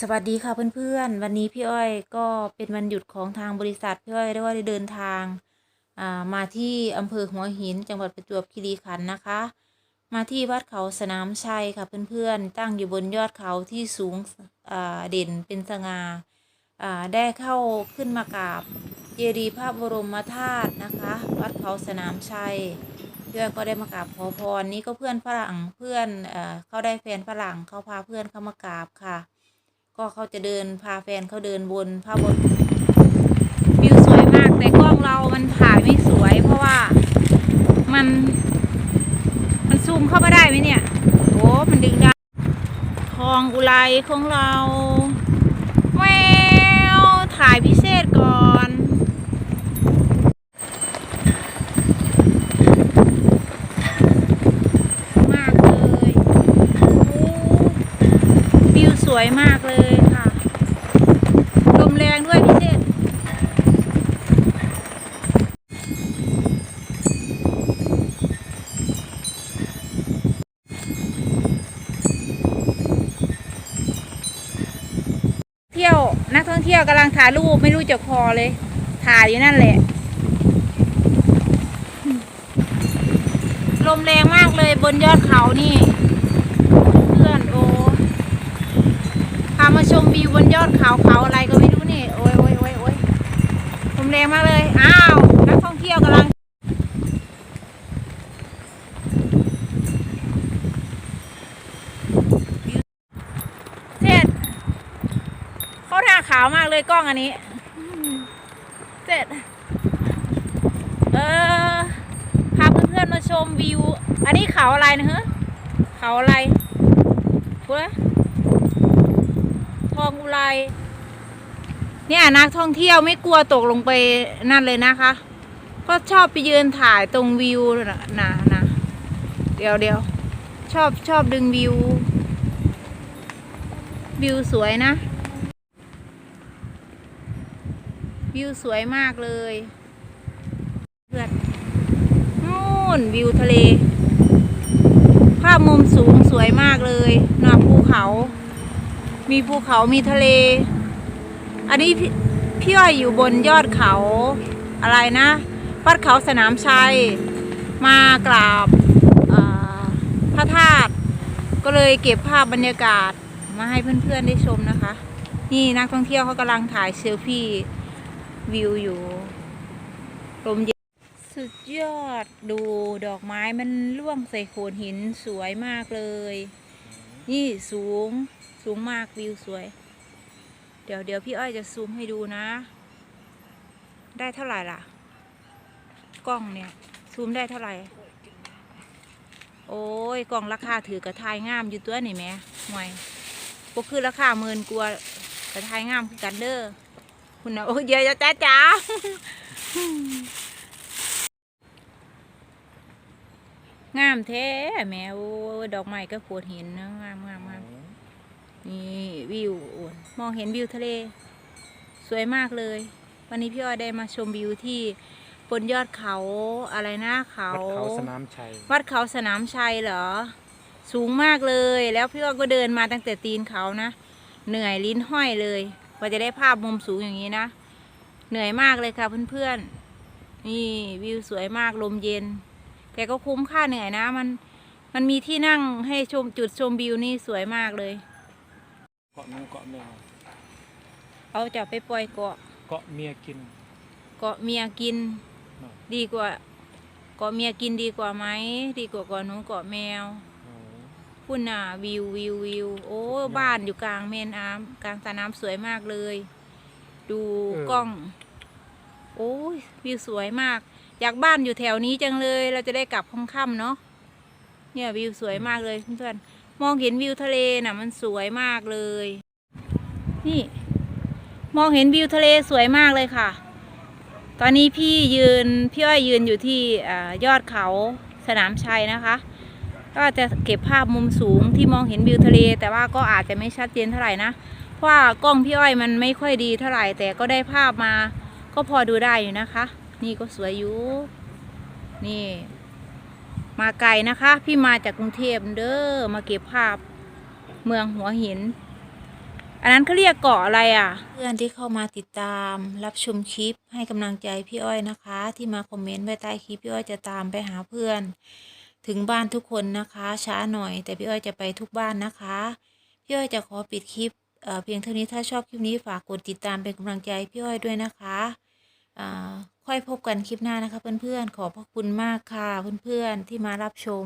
สวัสดีค่ะเพื่อนๆ วันนี้พี่อ้อยก็เป็นวันหยุดของทางบริษัทพี่อ้อยได้ว่าได้เดินทางามาที่อำเภอหัวหิน จังหวัดประจวบคีรีขันธ์นะคะ มาที่วัดเขาสนามชัยค่ะเพื่อนๆ ตั้งอยู่บนยอดเขาที่สูงเด่นเป็นสง่าอ่าได้เข้าขึ้นมากราบเจดีย์พระบรมธาตุนะคะ วัดเขาสนามชัยพื่อนก็ได้มากราบขอพรนี่ก็เพื่อนฝรั่งเพื่อนเอเขาได้แฟนฝรั่งเขาพาเพื่อนเข้ามากราบค่ะ ก็เขาจะเดินพาแฟนเขาเดินบนผ้าบนวิวสวยมากแต่กล้องเรามันถ่ายไม่สวย เพราะว่ามัน มันซูมเข้ามาได้ไหมเนี่ยโอ้มันดึงได้ทองอุไรของเราแววถ่ายพิเศษก่อนมากเลยวิวสวยมากเลยค่ะ ลมแรงด้วยพี่เจษเที่ยวนักท่ องเที่ยวกำลังถ่ายรูปไม่รู้จะพอเลย ถ่ายอยู่นั่นแหละ ลมแรงมากเลยบนยอดเขานี่ เพื่อนโอ้พามาชมวิวบนยอดเขาเขาอะไรก็ไม่รู้นี่ โอ้ยโอ้ยโอ้ยโอ้ยลมแรงมากเลย อ้าว นักท่องเที่ยวกำลัง เสร็จเข้าท่าขาวมากเลยกล้องอันนี้เสร็จเออพาเพื่อนๆมาชมวิว อันนี้เขาอะไรนะฮะเขาอะไรพูดนทองอุไรเนี่ยนักท่องเที่ยวไม่กลัวตกลงไปนั่นเลยนะคะ ก็ชอบไปยืนถ่ายตรงวิวนะนะนะเดี๋ยวเดี๋ยวชอบชอบดึงวิว วิวสวยนะ วิวสวยมากเลยเพื่อนนู่นวิวทะเล ภาพมุมสูงสวยมากเลยหน้าภูเขา มีภูเขามีทะเล อันนี้พี่อ้อยอยู่บนยอดเขาอะไรนะวัดเขาสนามชัย มากราบพระธาตุก็เลยเก็บภาพบรรยากาศมาให้เพื่อนๆได้ชมนะคะ นี่นักท่องเที่ยวเขากำลังถ่ายเซลฟี่ วิวอยู่ลมเย็นสุดยอดดูดอกไม้มันร่วงใส่โขดหินสวยมากเลย นี่สูงสูงมากวิวสวย เดี๋ยวเดี๋ยวพี่อ้อยจะซูมให้ดูนะ ได้เท่าไหร่ล่ะ กล้องเนี่ย ซูมได้เท่าไหร่ โอ้ยกล้องราคาถือกระทายงามอยู่ตัวนี่แม่ห่วยก็คือราคาหมื่นกว่ากระทายงามกันเด้อ คุณนะโอ้ยเยอะจ้าจ้างามแท้แหม่โอ้ยดอกไม้ก็โขดหินนะงามงามงามนี่วิวโอ้ยมองเห็นวิวทะเล สวยมากเลย วันนี้พี่อ้อยได้มาชมวิวที่บนยอดเขาอะไรนะเขา วัดเขาสนามชัย วัดเขาสนามชัยเหรอ สูงมากเลย แล้วพี่อ้อยก็เดินมาตั้งแต่ตีนเขานะ เหนื่อยลิ้นห้อยเลยก ว่าจะได้ภาพมุมสูงอย่างนี้นะ เหนื่อยมากเลยค่ะเพื่อนๆ นี่วิวสวยมากลมเย็น แต่ก็คุ้มค่าเหนื่อยนะ มันมันมีที่นั่งให้ชมจุดชมวิวนี่สวยมากเลย เกาะน้องเกาะแมวเอาจะไปปล่อยเกาะ เกาะเมียกิน เกาะเมียกินเนาะดีกว่า เกาะเมียกินดีกว่าไหม ดีกว่าเกาะหนูเกาะแมว โอ้พุ่นน่ะวิววิววิวโอ้สุดยอดบ้านอยู่กลางแม่น้ำกลางสระน้ำสวยมากเลย ดูเออกล้อง โอ้ยวิวสวยมาก อยากบ้านอยู่แถวนี้จังเลย เราจะได้กลับค่ำๆเนาะเนี่ยวิวสวยมากเลยเพื่อนๆมองเห็นวิวทะเลน่ะ มันสวยมากเลย นี่ มองเห็นวิวทะเลสวยมากเลยค่ะ ตอนนี้พี่ยืนพี่อ้อยยืนอยู่ที่อายอดเขาสนามชัยนะคะ ก็จะเก็บภาพมุมสูงที่มองเห็นวิวทะเล แต่ว่าก็อาจจะไม่ชัดเจนเท่าไหร่นะ เพราะว่ากล้องพี่อ้อยมันไม่ค่อยดีเท่าไหร่ แต่ก็ได้ภาพมา ก็พอดูได้อยู่นะคะ นี่ก็สวยอยู่ นี่ มาไกลนะคะ พี่มาจากกรุงเทพเด้อ มาเก็บภาพเมืองหัวหิน อันนั้นเขาเรียกเกาะอะไรอะ เพื่อนที่เข้ามาติดตามรับชมคลิปให้กำลังใจพี่อ้อยนะคะ ที่มาคอมเมนต์ไว้ใต้คลิปพี่อ้อยจะตามไปหาเพื่อน ถึงบ้านทุกคนนะคะ ช้าหน่อย แต่พี่อ้อยจะไปทุกบ้านนะคะ พี่อ้อยจะขอปิดคลิปเอ่อเพียงเท่านี้ถ้าชอบคลิปนี้ฝากกดติดตามเป็นกำลังใจพี่อ้อยด้วยนะคะอ่าค่อยพบกันคลิปหน้านะคะเพื่อนๆขอบพระคุณมากค่ะเพื่อนๆที่มารับชม